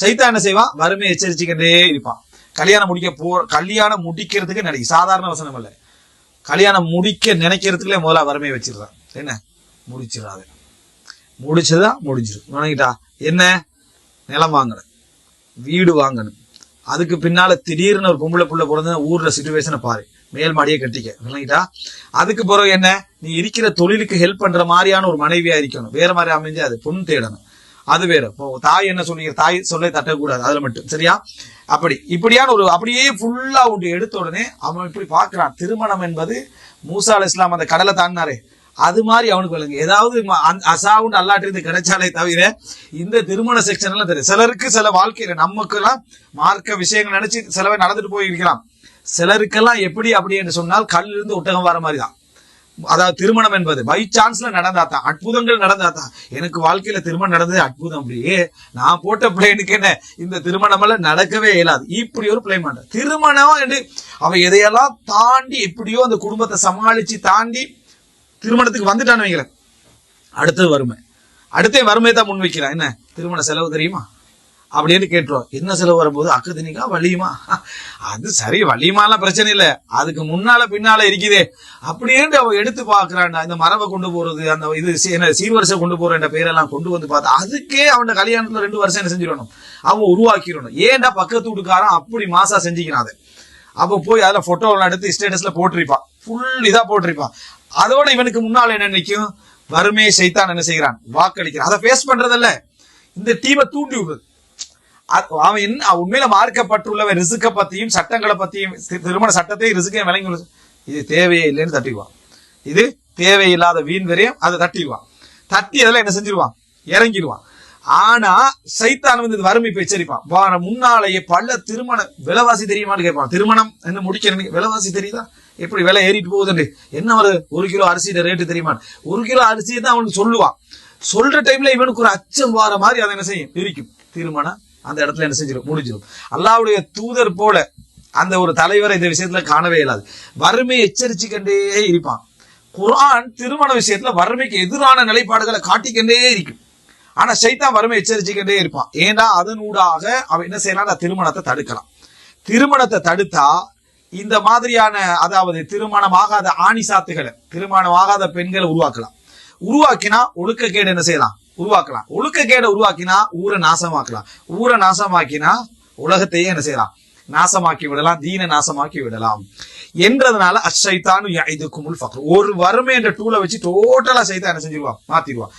சைத்தான் என்ன செய்வான்? வறுமை எச்சரிச்சுக்கிட்டே இருப்பான். கல்யாணம் முடிக்க போ கல்யாணம் முடிக்கிறதுக்கு நினைக்க சாதாரண வசனம் இல்லை கல்யாணம் முடிக்க நினைக்கிறதுக்குள்ளே முதல்ல வறுமையை வச்சிடுறான். என்ன? முடிச்சிடாது. முடிச்சதா? முடிஞ்சிடும். வணங்கிட்டா என்ன? நிலம் வாங்கணும். வீடு வாங்கணும். அதுக்கு பின்னால திடீர்னு ஒரு பொம்பளை புள்ள பிறந்த ஊர்ல சுச்சுவேஷனை பாரு. மேல் மாடியே கட்டிக்க. விளங்கிட்டா அதுக்கு பிறகு என்ன? நீ இருக்கிற தொழிலுக்கு ஹெல்ப் பண்ற மாதிரியான ஒரு மனைவியா இருக்கணும். வேற மாதிரி அமைஞ்சு அது பொண்ணு தேடணும். அது வேற. இப்போ தாய் என்ன சொன்னீங்க? தாய் சொல்ல தட்டக்கூடாது. அதுல மட்டும். சரியா? அப்படி. இப்படியான ஒரு அப்படியே ஃபுல்லா ஒன்று எடுத்த உடனே அவன் இப்படி பார்க்குறான். திருமணம் என்பது மூசா அலி இஸ்லாம் அந்த கடலை தாண்டினாரே. அது மாதிரி அவனுக்கு விளங்கு. ஏதாவது அசாவுண்டு அல்லாட்டிருந்து கிடைச்சாலே தவிர இந்த திருமண செக்ஷன் எல்லாம் தெரியும் சிலருக்கு சில வாழ்க்கையில நமக்கெல்லாம் மார்க்க விஷயங்கள் நினைச்சு சிலவை நடந்துட்டு போயிருக்கலாம். சிலருக்கெல்லாம் எப்படி அப்படி என்று சொன்னால் கல்லிருந்து ஒட்டகம் வர மாதிரி தான். அதாவது திருமணம் என்பது பை சான்ஸ்ல நடந்தாதான் அற்புதங்கள் நடந்தாதான் எனக்கு வாழ்க்கையில திருமணம் நடந்தது அற்புதம் அப்படியே நான் போட்ட பிளேனுக்கு என்ன இந்த திருமணம் எல்லாம் நடக்கவே இயலாது. இப்படி ஒரு பிளேன் பண்ண திருமணம் என்று அவ எதையெல்லாம் தாண்டி எப்படியோ அந்த குடும்பத்தை சமாளிச்சு தாண்டி திருமணத்துக்கு வந்துட்டான்னு வைக்கிறேன் அடுத்தது வறுமை. அடுத்தே வறுமையை தான் முன் வைக்கிறான் என்ன? திருமண செலவு தெரியுமா? அப்படின்னு கேட்டுருவோம் என்ன செலவு வரும்போது அக்கு திணிக்கா வலியுமா? அது சரி வலியுமாலாம் பிரச்சனை இல்லை. அதுக்கு முன்னால பின்னால இருக்குதே. அப்படின்ட்டு அவன் எடுத்து பாக்குறான்டா இந்த மரபை கொண்டு போறது அந்த இது என்ன சீர்வரிசை கொண்டு போற என்ற பேரெல்லாம் கொண்டு வந்து பார்த்தா அதுக்கே அவன் கல்யாணத்துல ரெண்டு வருஷம் என்ன செஞ்சிடணும்? அவன் உருவாக்கிடணும். ஏன்டா பக்கத்து வீட்டுக்காரன் அப்படி மாசா செஞ்சுக்கிறான் அது? அப்ப போய் அதுல போட்டோ எல்லாம் எடுத்து ஸ்டேட்டஸ்ல போட்டிருப்பான். ஃபுல் இதா போட்டிருப்பான். அதோட இவனுக்கு முன்னால என்ன நினைக்கும் வறுமையை செய்தான் என்ன செய்கிறான்? வாக்களிக்கிறான். அதை ஃபேஸ் பண்றதில்ல. இந்த டீமை தூண்டி விடுறது. அவன் என்ன உண்மையில மார்க்கப்பட்டுள்ளவன் ரிசுக்க பத்தியும் சட்டங்களை பத்தியும் திருமண சட்டத்தையும் ரிசுக்கையும் விளங்கி இது தேவையே இல்லைன்னு தட்டிடுவான் இது தேவையில்லாத வீண் வரையும் அதை தட்டிடுவான். தட்டி அதெல்லாம் என்ன செஞ்சிருவான்? இறங்கிடுவான். ஆனா சைத்தான் வந்து வறுமை எச்சரிப்பான். வார முன்னாலேயே பல திருமண விலைவாசி தெரியுமான்னு கேட்பான். திருமணம் என்ன முடிக்கணும் விலைவாசி தெரியுதா? எப்படி விலை ஏறிட்டு போகுதுன்னு. என்ன வருது ஒரு கிலோ அரிசியோட ரேட்டு தெரியுமா ஒரு கிலோ அரிசியை தான் அவனுக்கு சொல்லுவான். சொல்ற டைம்ல இவனுக்கு ஒரு அச்சம் வார மாதிரி அதை என்ன செய்யும்? பிரிக்கும். திருமணம் அந்த இடத்துல என்ன செஞ்சிடும் முடிஞ்சிடும் அல்லாவுடைய தூதர் போல அந்த ஒரு தலைவரை இந்த விஷயத்துல காணவே இயலாது. வறுமை எச்சரிச்சுக்கண்டே இருப்பான். குரான் திருமண விஷயத்துல வறுமைக்கு எதிரான நிலைப்பாடுகளை காட்டிக்கண்டே இருக்கும். ஆனா சைத்தான் வறுமை எச்சரிச்சுக்கிட்டே இருப்பான். ஏன்னா அதனூடாக அவன் என்ன செய்யலாம் திருமணத்தை தடுக்கலாம். திருமணத்தை தடுத்தா இந்த மாதிரியான அதாவது திருமணம் ஆகாத ஆணி சாத்துகளை திருமணம் ஆகாத பெண்களை உருவாக்கலாம். உருவாக்கினா ஒழுக்கக்கேடு என்ன செய்யலாம்? உருவாக்கலாம். ஒழுக்கக்கேடை உருவாக்கினா ஊரை நாசமாக்கலாம். ஊரை நாசமாக்கினா உலகத்தையே என்ன செய்யலாம்? நாசமாக்கி விடலாம். தீன நாசமாக்கி விடலாம். என்றதுனால அச்சைத்தானு இதுக்குமுல் ஃபக்ர். ஒரு வறுமை என்ற டூலை வச்சு டோட்டலா சைத்தான் என்ன செஞ்சிருவான்? மாத்திடுவான்.